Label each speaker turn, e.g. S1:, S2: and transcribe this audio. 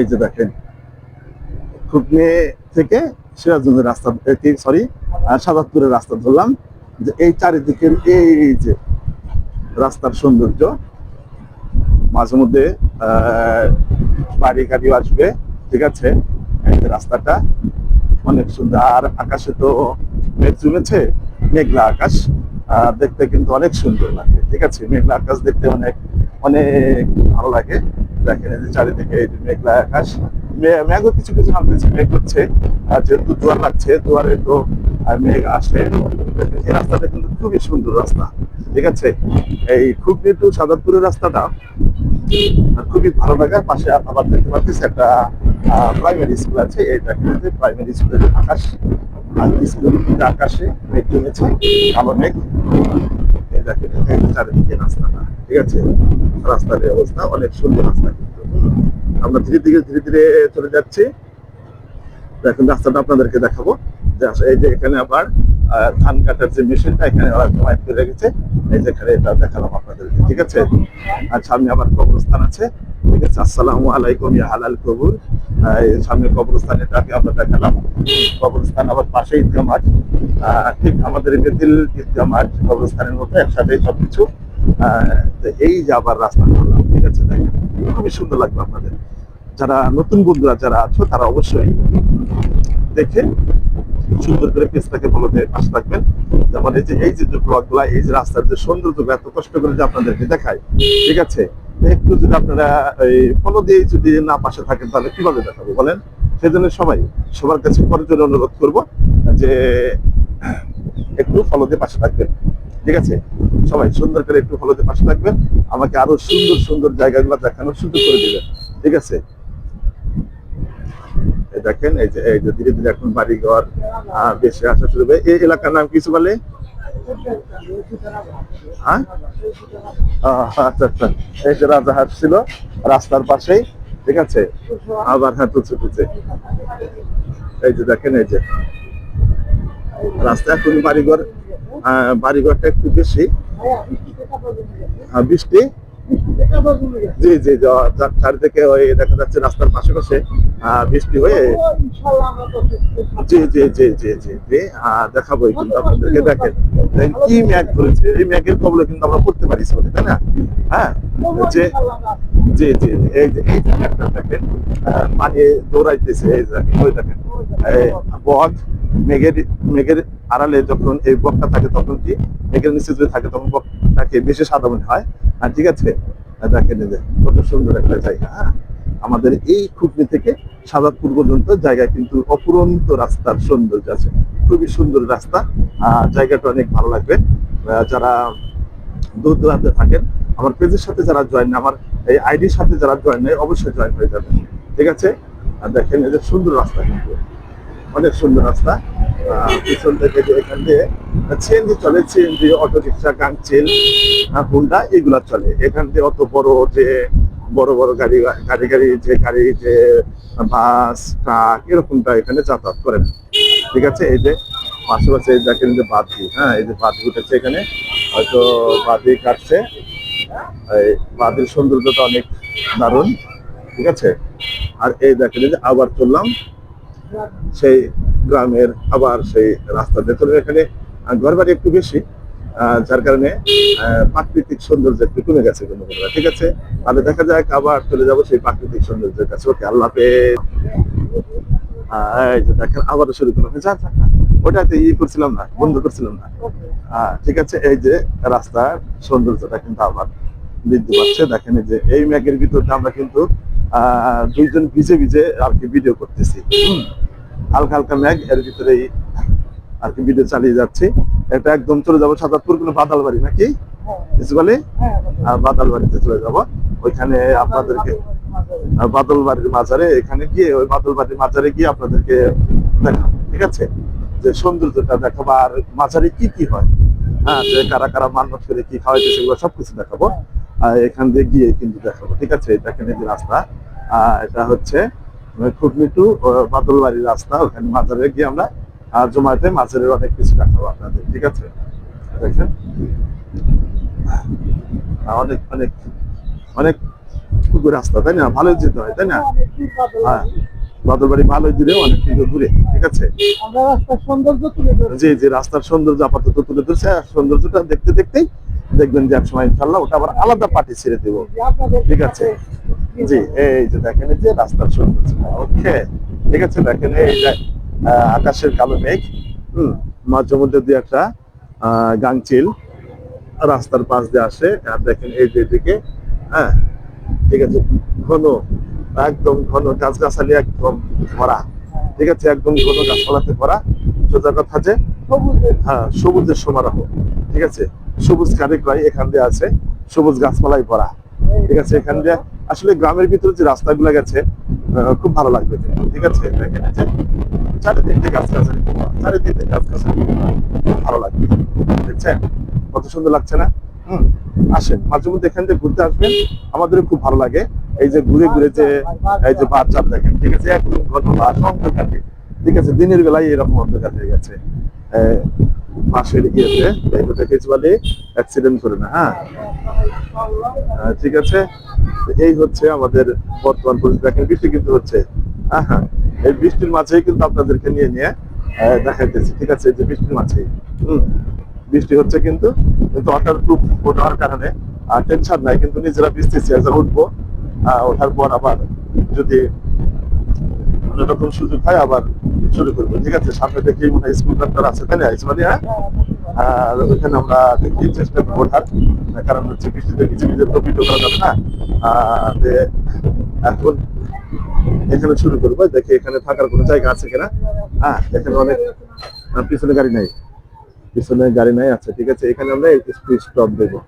S1: এই যে দেখেন, খুবনে থেকে সিরাজগঞ্জের রাস্তা সরি সাদাতপুরের রাস্তা ধরলাম, যে এই চারিদিকের এই যে রাস্তার সৌন্দর্য, মাঝে মধ্যে বাড়ি গাড়িও আসবে, ঠিক আছে? রাস্তাটা অনেক সুন্দর, আর আকাশে তো মেঘ জমেছে, মেঘলা আকাশ দেখতে কিন্তু অনেক সুন্দর লাগে, ঠিক আছে? মেঘলা আকাশ দেখতে অনেক অনেক ভালো লাগে। দেখেন এই যে চারিদিকে এই যে মেঘলা আকাশ। মেঘও কিছু কিছু নামতেছে মেঘ হচ্ছে। আর যেহেতু জোয়ার লাগছে জোয়ারে তো আহ, মেঘ আসে এই রাস্তাটা কিন্তু খুবই সুন্দর রাস্তা ঠিক আছে? এই খুবনি টু সাদাতপুরের রাস্তাটা আর খুবই ভালো লাগার পাশে আবার দেখতে পাচ্ছি একটা প্রাইমারি স্কুল আছে। এই দেখেন যে প্রাইমারি স্কুলের আকাশ। আর স্কুলের আকাশে মেঘ জমেছে কালো মেঘ। দেখেন চারিদিকে রাস্তাটা ঠিক আছে? রাস্তার অবস্থা অনেক সুন্দর রাস্তা কিন্তু। আমরা ধীরে ধীরে ধীরে ধীরে চলে যাচ্ছি। দেখুন, রাস্তাটা আপনাদেরকে দেখাবো। এই যে এখানে আবার ধান কাটার যে মেশিনটা এখানে ওরা করে রেখেছে। এই যে এখানে এটা দেখালাম আপনাদেরকে, ঠিক আছে? আর সামনে আবার কবরস্থান আছে। ঠিক আছে, আসসালামু আলাইকুম, ইয়া হালাল কবুর সামনে কবরস্থান, এটাকে আমরা দেখালাম। কবরস্থান আবার পাশে ঈদগাহ মাঠ। ঠিক আমাদের বেদিল ঈদগাহ মাঠ কবরস্থানের মতো একসাথে সবকিছু। এই যে আবার রাস্তা করলাম, ঠিক আছে খুবই সুন্দর লাগবে আপনাদের। যারা নতুন বন্ধুরা যারা আছো, তারা অবশ্যই দেখে সুন্দর করে পেজটাকে ফলো পাশে থাকবেন। যেমন এই যে এই যে ব্লগগুলা এই যে রাস্তার যে সৌন্দর্য এত কষ্ট করে যে আপনাদেরকে দেখায় ঠিক আছে? একটু যদি আপনারা এই ফলো দিয়ে যদি না পাশে থাকেন, তাহলে কীভাবে দেখাবো বলেন? সেজন্য সবাই সবার কাছে জন্য অনুরোধ করব যে একটু ফলো পাশে থাকবেন। ঠিক আছে? সবাই সুন্দর করে একটু ফলো পাশে থাকবেন। আমাকে আরও সুন্দর সুন্দর জায়গাগুলো দেখানোর সুযোগ করে দিবেন। ঠিক আছে? দেখেন, এই যে এই যে ধীরে ধীরে এখন বাড়ি ঘর বেশি, আসা শুরু হবে। এই এলাকার নাম কিছু বলে হ্যাঁ? আচ্ছা আচ্ছা। এই যে রাজাহাট ছিল, রাস্তার পাশেই। ঠিক আছে? আবার হ্যাঁ তুলছে। এই যে দেখেন, এই যে। রাস্তা এখন বাড়িঘর বাড়িঘরটা একটু বেশি। বৃষ্টি। জি জি চারিদিকে ওই দেখা যাচ্ছে রাস্তার পাশে পাশে বৃষ্টি হয়ে জি জি জি জি জি জি আহ, দেখাবোই কিন্তু আপনাদেরকে। দেখেন কি ম্যাগ ধরেছে। এই ম্যাগের কবলে কিন্তু আমরা করতে পারি তাই না? হ্যাঁ যে জি জি এই যে এই ম্যাগটা দেখেন পানি দৌড়াইতেছে এই যে ওই দেখেন বক মেঘের মেঘের আড়ালে যখন এই বকটা থাকে তখন কি? মেঘের নিচে যদি থাকে তখন বকটাকে বেশি সাদা মনে হয়। আর ঠিক আছে? দেখেন যে, কত সুন্দর একটা জায়গা। হ্যাঁ? আমাদের এই খুঁটনি থেকে সাদাতপুর পর্যন্ত জায়গা কিন্তু অপুরন্ত রাস্তার সৌন্দর্য আছে। খুবই সুন্দর রাস্তা। জায়গাটা অনেক ভালো লাগবে। যারা দূর দূরান্তে থাকেন, আমার পেজের সাথে যারা জয়েন আমার এই আইডির সাথে যারা জয়েন নেই অবশ্যই জয়েন হয়ে যাবে ঠিক আছে? আর দেখেন যে সুন্দর রাস্তা কিন্তু। অনেক সুন্দর রাস্তা। পিছন থেকে যে এখান দিয়ে সিএনজি চলে সিএনজি অটো রিক্সা গাংচিল হুন্ডা এগুলা চলে। এখান দিয়ে অত বড় যে, বড় বড় গাড়ি গাড়ি গাড়ি, যে গাড়ি, যে, বাস, ট্রাক এরকমটা এখানে যাতায়াত করে না। ঠিক আছে? এই যে, পাশাপাশি এই দেখেন যে বাদি হ্যাঁ এই যে বাদি উঠেছে এখানে। হয়তো বাদি কাটছে। এই বাদির সৌন্দর্যটা অনেক দারুণ। ঠিক আছে? আর এই দেখেন যে আবার চললাম। সেই গ্রামের আবার সেই রাস্তার ভেতরে এখানে ঘর বাড়ি একটু বেশি যার কারণে প্রাকৃতিক সৌন্দর্য একটু কমে গেছে কোনো কোনো ঠিক আছে? তাহলে দেখা যাক, আবার চলে যাব সেই প্রাকৃতিক সৌন্দর্যের কাছে। ওকে, আল্লাহ দেখেন, আবারও শুরু করলাম। যা। ওটাতে ই করছিলাম না, বন্ধ করছিলাম না। ঠিক আছে? এই যে রাস্তার সৌন্দর্যটা কিন্তু আবার বৃদ্ধি পাচ্ছে। দেখেন যে, এই ম্যাগের ভিতরটা আমরা কিন্তু দুইজন ভিজে ভিজে আর কি ভিডিও করতেছি। হালকা হালকা ম্যাগ এর ভিতরেই আর কি ভিডিও চালিয়ে যাচ্ছি। এটা একদম চলে যাব সাদাতপুর কোনো বাদাল বাড়ি নাকি? কিছু বলে? আর বাদাল বাড়িতে চলে যাব। ওইখানে আপনাদেরকে বাদল বাড়ির মাজারে এখানে গিয়ে ওই বাদল বাড়ির মাজারে গিয়ে আপনাদেরকে দেখাবো ঠিক আছে? যে সৌন্দর্যটা দেখাবো আর মাজারে কি কি হয়? হ্যাঁ যে কারা কারা মান্নত করে কি খাওয়াইছে সেগুলো সবকিছু দেখাবো। আর এখান দিয়ে গিয়ে কিন্তু দেখাবো। ঠিক আছে? এটা এখানে যে রাস্তা। এটা হচ্ছে খুবনি টু বাদল বাড়ির রাস্তা। ওখানে মাজারে গিয়ে আমরা জমাতে মাছের অনেক কিছু দেখাবো আপনাদের। ঠিক আছে? দেখেন। অনেক অনেক অনেক অনেকটুকু রাস্তা তাই না? ভালোই যেতে হয় তাই না? হ্যাঁ। বাদলবাড়ি ভালোই দূরে অনেক কিন্তু দূরে। ঠিক আছে? যে যে রাস্তার সৌন্দর্য আপাতত তুলে ধরছে। সৌন্দর্যটা দেখতে দেখতেই দেখবেন যে এক সময় ইনশাল্লাহ ওটা আবার আলাদা পার্টি ছেড়ে দেবো। ঠিক আছে? জি, এই যে দেখেন যে রাস্তার ওকে, ঠিক আছে, দেখেন, এই যে আকাশের কালো মেঘ, হম, মাঝে মধ্যে দিয়ে একটা গাংচিল রাস্তার পাশ দিয়ে আসে। আর দেখেন, এই যে দিকে হ্যাঁ ঠিক আছে, ঘন, একদম ঘন গাছগাছালি একদম ভরা। ঠিক আছে, একদম ঘন গাছপালাতে ভরা। সোজা কথা যে হ্যাঁ সবুজের সমারোহ, ঠিক আছে? সবুজ কারিকরাই এখান দিয়ে আছে সবুজ গাছপালায় ভরা, ঠিক আছে? এখান দিয়ে আসলে গ্রামের ভিতরে যে রাস্তাগুলো গেছে খুব ভালো লাগবে ঠিক আছে? গাছ গাছালি গাছ গাছালি ভালো লাগবে, দেখছেন? কত সুন্দর লাগছে না? হুম, আসেন, মাঝে মধ্যে এখান থেকে ঘুরতে আসবেন আমাদের খুব ভালো লাগে। এই যে ঘুরে ঘুরে যে, এই যে বাদ চাপ দেখেন, ঠিক আছে? একদম অন্ধকার, ঠিক আছে? দিনের বেলায় এরকম অন্ধকার হয়ে গেছে। পাশের ইয়েতে বলে অ্যাক্সিডেন্ট করে না হ্যাঁ? ঠিক আছে? এই হচ্ছে আমাদের বর্তমান পরিস্থিতি। বৃষ্টি কিন্তু হচ্ছে। হ্যাঁ এই বৃষ্টির মাঝেই কিন্তু আপনাদেরকে নিয়ে নিয়ে দেখাইতেছি ঠিক আছে? যে বৃষ্টির মাঝেই হম? বৃষ্টি হচ্ছে কিন্তু কিন্তু ওয়াটার প্রুফ ওঠার কারণে টেনশন নাই কিন্তু নিজেরা বৃষ্টিছি উঠবো আহ, ওঠার পর আবার যদি রকম সুযোগ হয় আবার শুরু করব। ঠিক আছে, সামনে দেখি মনে হয় স্কুল ডাক্তার আছে, তাই না, ইসমানি? হ্যাঁ? আর ওইখানে আমরা দেখি চেষ্টা করব ওঠার। কারণ হচ্ছে বৃষ্টিতে কিছু নিজের প্রকৃত করা যাবে না। এখন এখানে শুরু করব। দেখি এখানে থাকার কোনো জায়গা আছে কিনা। হ্যাঁ এখানে অনেক পিছনে গাড়ি নাই। পিছনে গাড়ি নাই আচ্ছা ঠিক আছে। এখানে আমরা স্পিড স্টপ দেবো।